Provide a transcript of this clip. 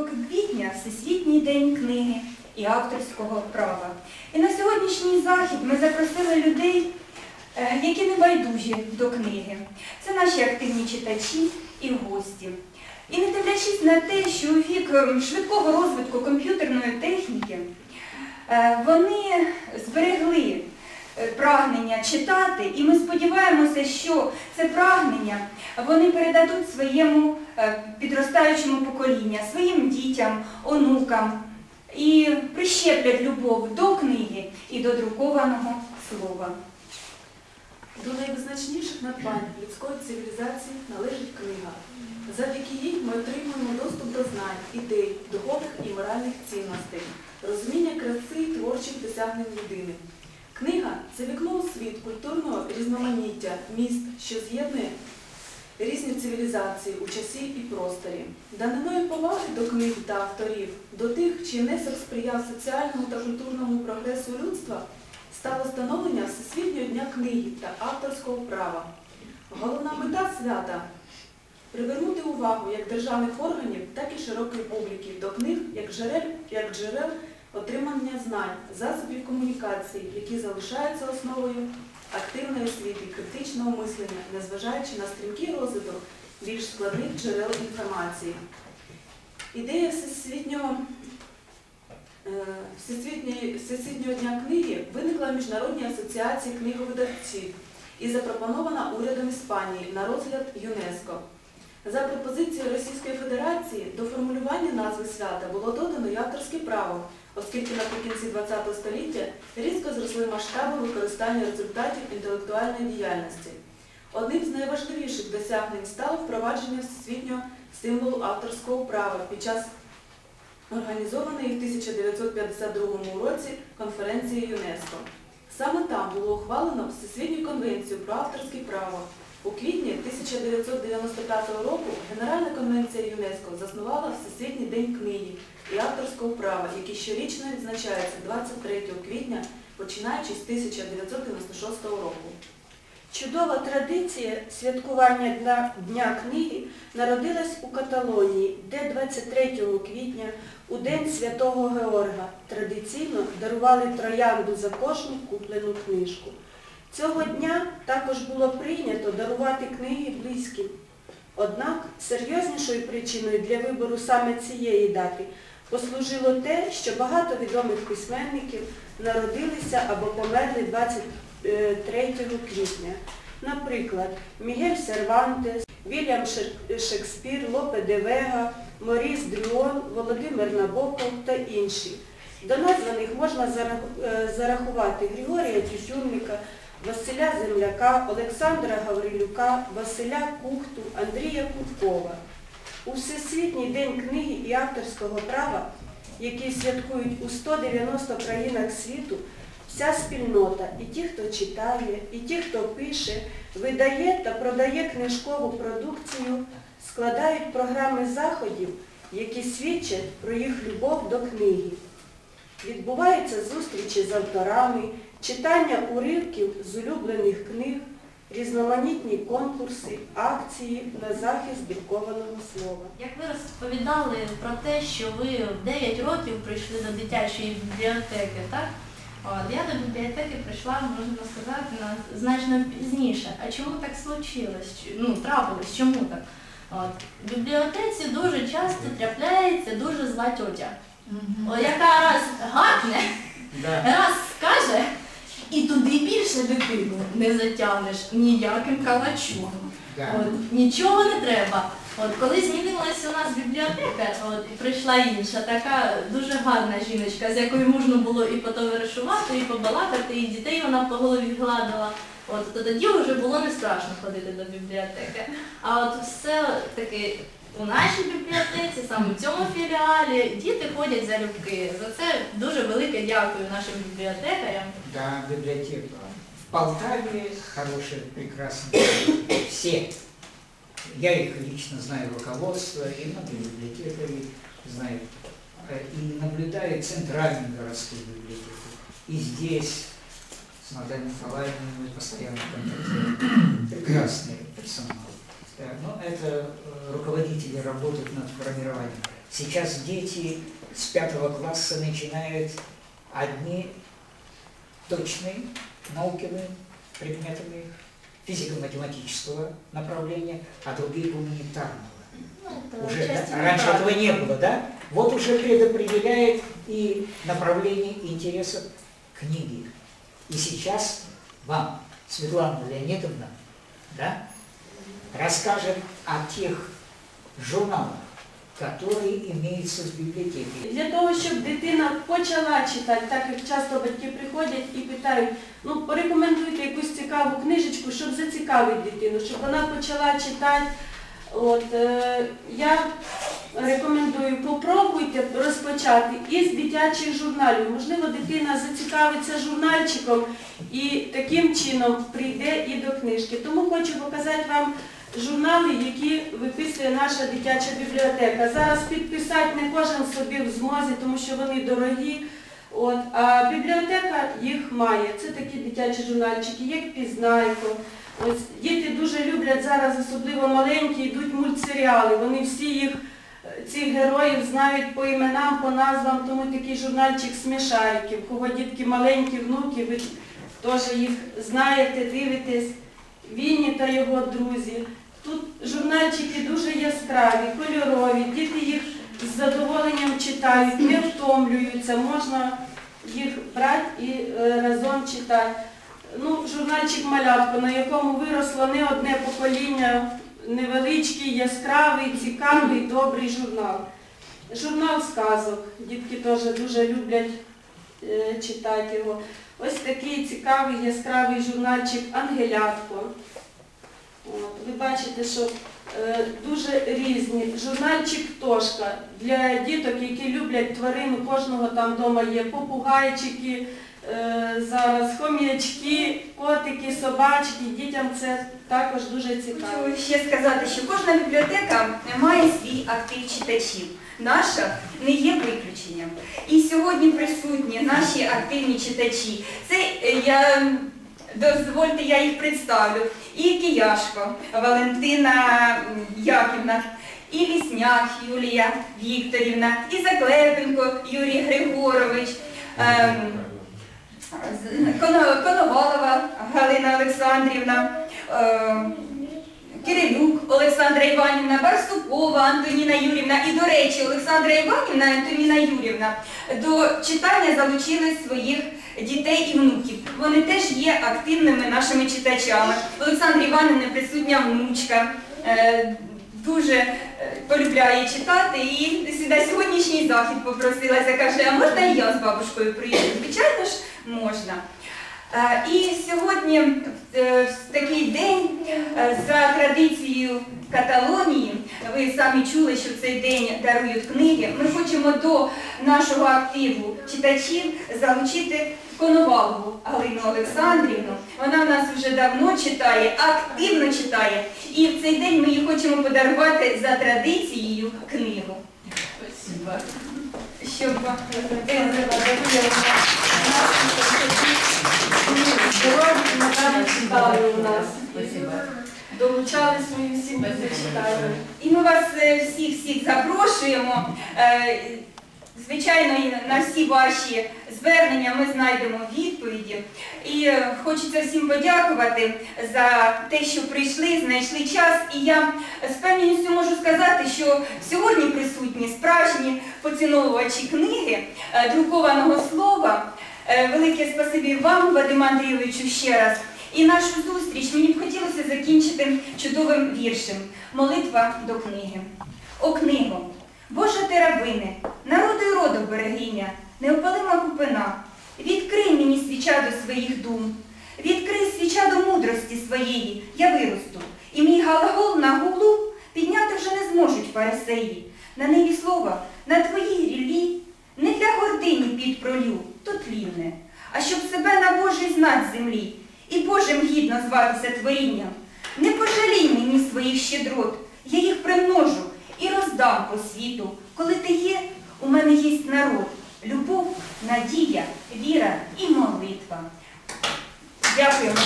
квітня Всесвітній день книги і авторського права. І на сьогоднішній захід ми запросили людей, е, які не байдужі до книги. Це наші активні читачі і гості. І не дивлячись на те, що у вік ем, швидкого розвитку комп'ютерної техніки е, вони зберегли е, прагнення читати, і ми сподіваємося, що це прагнення вони передадуть своєму підростаючому поколінню, своїм дітям, онукам і прищеплять любов до книги і до друкованого слова. До найвизначніших надбань людської цивілізації належить книга. Завдяки їй ми отримуємо доступ до знань, ідей, духовних і моральних цінностей, розуміння краси і творчих досягнень людини. Книга це вікно у світ культурного різноманіття, міст, що з'єднує різні цивілізації у часі і просторі. Даниною поваги до книг та авторів, до тих, чий внесок сприяв соціальному та культурному прогресу людства, стало встановлення Всесвітнього дня книги та авторського права. Головна мета свята привернути увагу як державних органів, так і широкої публіки до книг як джерел, як джерел отримання знань, засобів комунікації, які залишаються основою активної освіти, критичного мислення, незважаючи на стрімкий розвиток більш складних джерел інформації. Ідея всесвітнього Е, Всесвітнього дня книги виникла в Міжнародній асоціації книговидавців і запропонована урядом Іспанії на розгляд ЮНЕСКО. За пропозицією Російської Федерації до формулювання назви свята було додано й авторське право, оскільки наприкінці ХХ століття різко зросли масштаби використання результатів інтелектуальної діяльності. Одним з найважливіших досягнень стало впровадження всесвітнього символу авторського права під час організованої в 1952 році конференції ЮНЕСКО. Саме там було ухвалено Всесвітню конвенцію про авторське право. У 1995 року Генеральна конвенція ЮНЕСКО заснувала Всесвітній день книги і авторського права, який щорічно відзначається 23 квітня, починаючи з 1996 року. Чудова традиція святкування Дня, Дня книги народилась у Каталонії, де 23 квітня, у День Святого Георга, традиційно дарували троянду за кожну куплену книжку. Цього дня також було прийнято дарувати книги близьким. Однак серйознішою причиною для вибору саме цієї дати послужило те, що багато відомих письменників народилися або померли 23 квітня. Наприклад, Мігель Сервантес, Вільям Шекспір, Лопе де Вега, Моріс Дрюон, Володимир Набоков та інші. До названих можна е, зарахувати Григорія Тютюнника, Василя Земляка, Олександра Гаврилюка, Василя Кухту, Андрія Куткова. У Всесвітній день книги і авторського права, який святкують у 190 країнах світу, вся спільнота, і ті, хто читає, і ті, хто пише, видає та продає книжкову продукцію, складають програми заходів, які свідчать про їх любов до книги. Відбуваються зустрічі з авторами, читання уривків з улюблених книг, різноманітні конкурси, акції на захист друкованого слова. Як ви розповідали про те, що ви в 9 років прийшли до дитячої бібліотеки, так? От, я до бібліотеки прийшла, можна сказати, на, значно пізніше. А чому так случилось? Ну, трапилось, чому так? От, в бібліотеці дуже часто трапляється дуже зла тьотя, О, яка раз гакне, раз скаже, і туди більше дитину не затягнеш ніяким калачом. От, нічого не треба. От, коли змінилася у нас бібліотека, от, прийшла інша, така дуже гарна жіночка, з якою можна було і потоваришувати, і побалакати, і дітей вона по голові гладила. От, то тоді вже було не страшно ходити до бібліотеки. А от все-таки у нашій бібліотеці, саме в цьому філіалі, діти ходять залюбки. За це дуже велике дякую нашим бібліотекарям. Да, библиотека. В Полтаве хорошие, прекрасные. Все. Я их лично знаю, руководство, и многие библиотекари знают. Э, И наблюдаю центральную городскую библиотеку. И здесь с Натальей Николаевной мы постоянно контактируем. Прекрасный персонал. Да, ну, это э, руководители работают над формированием. Сейчас дети с пятого класса начинают одни точные наукины, предметами физико-математического направления, а другие гуманитарного. Ну, Уже, да? Раньше этого не было, да? Вот уже предопределяет и направление интересов книги. И сейчас вам, Светлана Леонидовна, да, расскажет о тех журналах, которые имеются в библиотеке. Для того, щоб дитина почала читати, так як часто батьки приходять і питають, ну порекомендуйте якусь цікаву книжечку, щоб зацікавити дитину, щоб вона почала читати. От, е, я рекомендую, попробуйте розпочати із дитячих журналів. Можливо, дитина зацікавиться журнальчиком і таким чином прийде і до книжки. Тому хочу показати вам журнали, які виписує наша дитяча бібліотека. Зараз підписати не кожен собі в змозі, тому що вони дорогі. От, а бібліотека їх має. Це такі дитячі журнальчики, як Пізнайко. Ось діти дуже люблять зараз, особливо маленькі, йдуть мультсеріали. Вони всі їх, цих героїв знають по іменам, по назвам, тому такий журнальчик смішариків. Кого дітки маленькі, внуки, ви теж їх знаєте, дивитесь. Вінні та його друзі. Тут журнальчики дуже яскраві, кольорові, діти їх з задоволенням читають, не втомлюються, можна їх брати і е, разом читати. Ну, журнальчик малятко, на якому виросло не одне покоління, невеличкий, яскравий, цікавий, добрий журнал. Журнал сказок. Дітки теж дуже люблять е, читати його. Ось такий цікавий яскравий журнальчик Ангелятко. Ви бачите, що е, дуже різні. Журнальчик Тошка для діток, які люблять тварин, у кожного там вдома є попугайчики, е, зараз хом'ячки, котики, собачки. Дітям це також дуже цікаво. Хочу ще сказати, що кожна бібліотека має свій актив читачів. Наша не є виключенням. І сьогодні присутні наші активні читачі. Це е, я дозвольте, я їх представлю. І Кияшко Валентина Яківна, і Лісняк Юлія Вікторівна, і Заклепенко Юрій Григорович. ем, Коновалова Галина Олександрівна, е, Кирилюк Олександра Іванівна, Барсукова Антоніна Юрівна і, до речі, Олександра Іванівна Антоніна Юрівна до читання залучили своїх дітей і внуків. Вони теж є активними нашими читачами. Олександр Іванівна присутня внучка. е, Дуже е, полюбляє читати і сюди сьогоднішній захід попросилася, каже, а можна і я з бабушкою приїду? Звичайно ж, можна. Е, І сьогодні, е, в такий день, е, за традицією Каталонії, ви самі чули, що в цей день дарують книги. Ми хочемо до нашого активу читачів залучити Коновалову Галину Олександрівну. Вона в нас вже давно читає, активно читає. І в цей день ми їй хочемо подарувати за традицією книгу. Щоб е, Здорові, напевно, читали у нас. Долучали свої всі читали. І ми вас е, всіх-всіх запрошуємо. Е, Звичайно, і на всі ваші звернення ми знайдемо відповіді. І е, хочеться всім подякувати за те, що прийшли, знайшли час. І я з певністю можу сказати, що сьогодні присутні справжні поціновувачі книги, е, друкованого слова. Е, Велике спасибі вам, Вадима Андрійовичу, ще раз. І нашу зустріч мені б хотілося закінчити чудовим віршем Молитва до книги. О книго, Божа ти рабине, народу й роду берегиня, неопалима купина. Відкрий мені свіча до своїх дум, відкрий свіча до мудрості своєї, я виросту, і мій галагол на гулу підняти вже не зможуть фарисеї. На ниві слова, на твоїй ріллі, не для гордині під пролю, то тлінне, а щоб себе на Божий знать землі, і Божим гідно зватися творінням. Не пожалій мені своїх щедрот, я їх примножу і роздам по світу. Коли ти є, у мене є народ, любов, надія, віра і молитва. Дякуємо.